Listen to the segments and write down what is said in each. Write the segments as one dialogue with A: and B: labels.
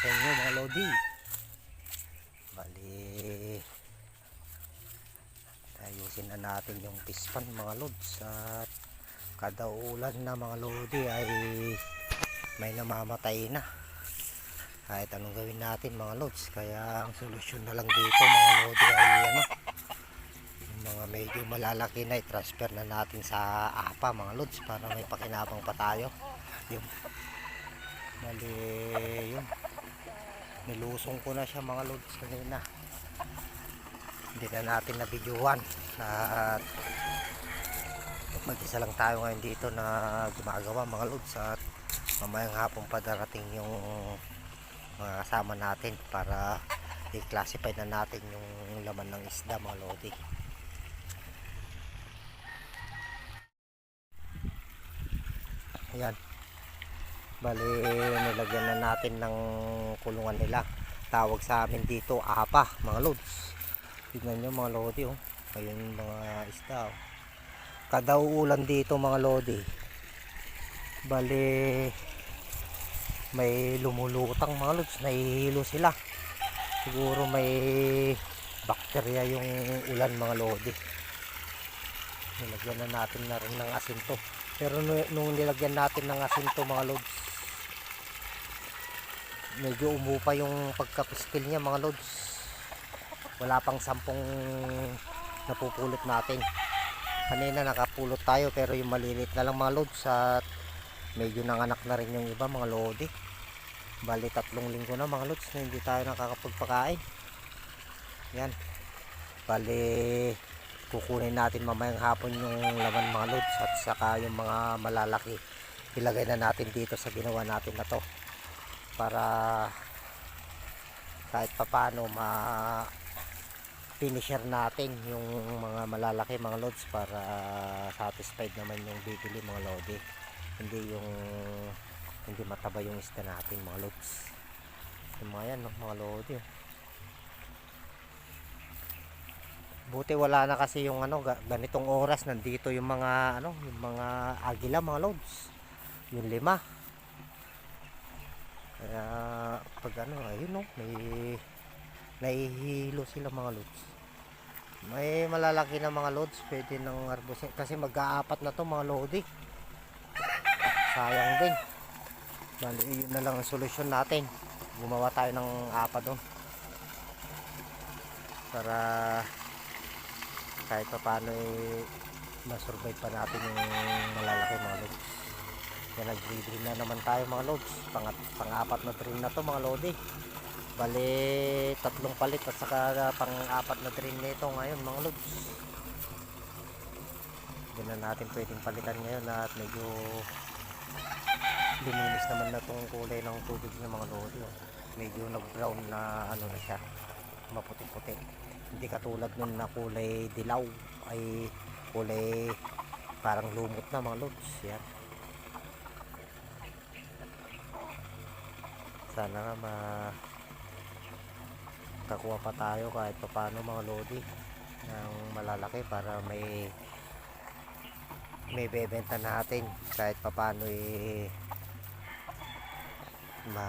A: sa inyo mga Lodi. Bali, ayusin na natin yung pispan mga Lods at kada ulan na mga Lodi ay may namamatay na. Kahit anong gawin natin mga Lods. Kaya ang solusyon na lang dito mga Lodi ay ano, yung mga medyo malalaki na i-transfer na natin sa APA mga Lods para may pakinabang pa tayo. Yung Bali, yun. Nilusong ko na siya mga lods kanina. Hindi na natin na videoan. At mag-isa lang tayo ngayon dito na gumagawa mga lods. At mamayang hapon pa darating yung mga kasama natin para i-classify na natin yung laman ng isda mga lodi. Ayan. Bali, nilagyan na natin ng kulungan nila. Tawag sa amin dito, apa, mga lods. Tignan nyo mga lodi, oh. Ayun mga isda, oh. Kada uulan dito mga lodi. Bali, may lumulutang mga lods. Nahihilo sila. Siguro may bakterya yung ulan mga lodi. Nilagyan na natin na rin ng asin to. Pero nu- nung nilagyan natin ng asin to mga lods, medyo umupa yung pagkapistil niya mga lods. Wala pang sampung napupulot natin. Kanina nakapulot tayo pero yung malilit na lang mga lods at medyo nanganak na rin yung iba mga lodi. Bali tatlong linggo na mga lods na hindi tayo nakakapagpakain. Yan. Bali kukunin natin mamayang hapon yung laman mga lods at saka yung mga malalaki ilagay na natin dito sa ginawa natin na to para kahit papano ma finisher natin yung mga malalaki mga loads para satisfied naman yung bibili mga lodi. Hindi yung hindi mataba yung isda natin mga loads yung mga yan mga lodi. Buti wala na kasi yung ano ga- ganitong oras nandito yung mga ano yung mga agila mga loads yung lima kaya pag ano ayun no may nahihilo sila mga loads may malalaki na mga loads pwede nang arbusin. Kasi mag-aapat na to mga lodi. Sayang din. Bali, yun na lang ang solusyon natin. Gumawa tayo ng apat doon. Para kahit pa paano eh, masurvive pa natin yung malalaki mga loads kaya nag-breeding na naman tayo mga loads Pangat, pang-apat na train na to mga lodi. Bali tatlong palit at saka pang-apat na train nito ngayon mga loads hindi na natin pwedeng palitan ngayon at medyo luminis naman na tong kulay ng tubig ng mga lodi oh. medyo nag-brown na ano na siya maputi-puti. Hindi katulad nun na kulay dilaw ay kulay parang lumot na mga lods. Yan sana nga ma kakuha pa tayo kahit pa paano mga lodi ng malalaki para may may bebenta natin kahit pa paano eh ma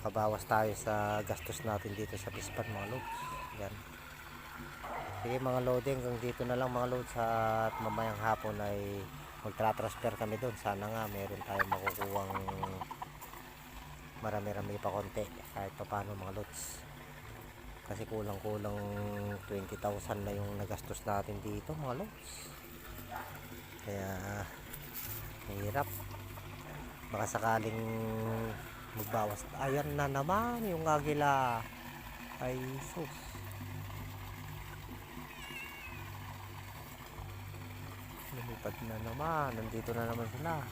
A: kabawas tayo sa gastos natin dito sa Pispan mga loads yan. Sige mga loading hanggang dito na lang mga loads at mamayang hapon ay magtra-transfer kami doon. Sana nga meron tayo makukuhang marami-rami pa konti kahit pa paano mga loads kasi kulang-kulang 20,000 na yung nagastos natin dito mga loads kaya mahirap. Baka sakaling magbawas. Ayan na naman yung agila ay sus. Lumipad na naman. Nandito na naman sila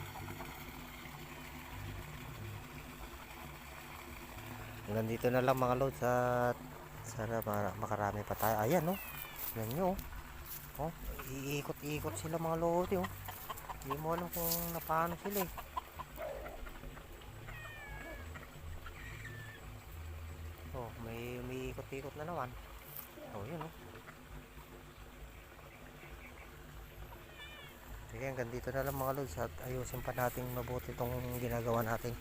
A: hanggang dito na lang mga loads at sana ma- makarami pa tayo ayan no yan nyo oh. oh iikot-ikot sila mga load oh hindi mo alam kung napaano sila eh Oh, may umiikot-ikot na naman. Oh, yun oh. Sige, hanggang dito na lang mga lods at ayusin pa natin mabuti itong ginagawa natin.